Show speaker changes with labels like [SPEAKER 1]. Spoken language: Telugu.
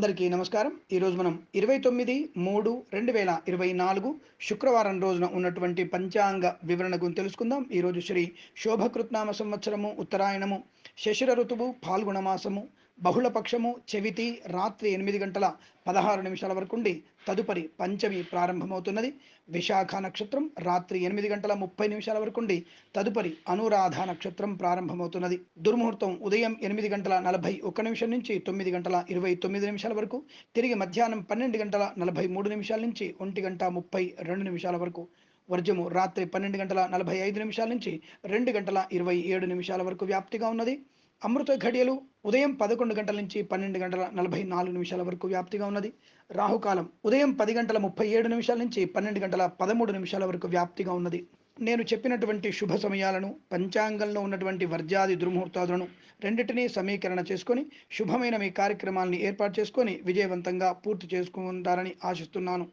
[SPEAKER 1] అందరికీ నమస్కారం. ఈరోజు మనం ఇరవై తొమ్మిది మూడు రెండు వేల ఇరవై నాలుగు శుక్రవారం రోజున ఉన్నటువంటి పంచాంగ వివరణ గురించి తెలుసుకుందాం. ఈరోజు శ్రీ శోభకృత్నామ సంవత్సరము ఉత్తరాయణము శశిర ఋతువు ఫాల్గుణ మాసము బహుళపక్షము చెవితి రాత్రి ఎనిమిది గంటల పదహారు నిమిషాల వరకు ఉండి తదుపరి పంచమి ప్రారంభమవుతున్నది. విశాఖ నక్షత్రం రాత్రి ఎనిమిది గంటల ముప్పై నిమిషాల వరకు ఉండి తదుపరి అనురాధ నక్షత్రం ప్రారంభమవుతున్నది. దుర్ముహూర్తం ఉదయం ఎనిమిది గంటల నలభై ఒక్క నిమిషం నుంచి తొమ్మిది గంటల ఇరవై తొమ్మిది నిమిషాల వరకు తిరిగి మధ్యాహ్నం పన్నెండు గంటల నలభై మూడు నిమిషాల నుంచి ఒంటి గంట ముప్పై రెండు నిమిషాల వరకు వర్జము రాత్రి పన్నెండు గంటల నలభై ఐదు నిమిషాల నుంచి రెండు గంటల ఇరవై ఏడు నిమిషాల వరకు వ్యాప్తిగా ఉన్నది. అమృత ఘడియలు ఉదయం పదకొండు గంటల నుంచి పన్నెండు గంటల నలభై నాలుగు నిమిషాల వరకు వ్యాప్తిగా ఉన్నది. రాహుకాలం ఉదయం పది గంటల ముప్పై ఏడు నిమిషాల నుంచి పన్నెండు గంటల పదమూడు నిమిషాల వరకు వ్యాప్తిగా ఉన్నది. నేను చెప్పినటువంటి శుభ సమయాలను పంచాంగంలో ఉన్నటువంటి వర్జాది దుర్ముహూర్తాదులను రెండింటినీ సమీకరణ చేసుకొని శుభమైన మీ కార్యక్రమాల్ని ఏర్పాటు చేసుకొని విజయవంతంగా పూర్తి చేసుకుంటారని ఆశిస్తున్నాను.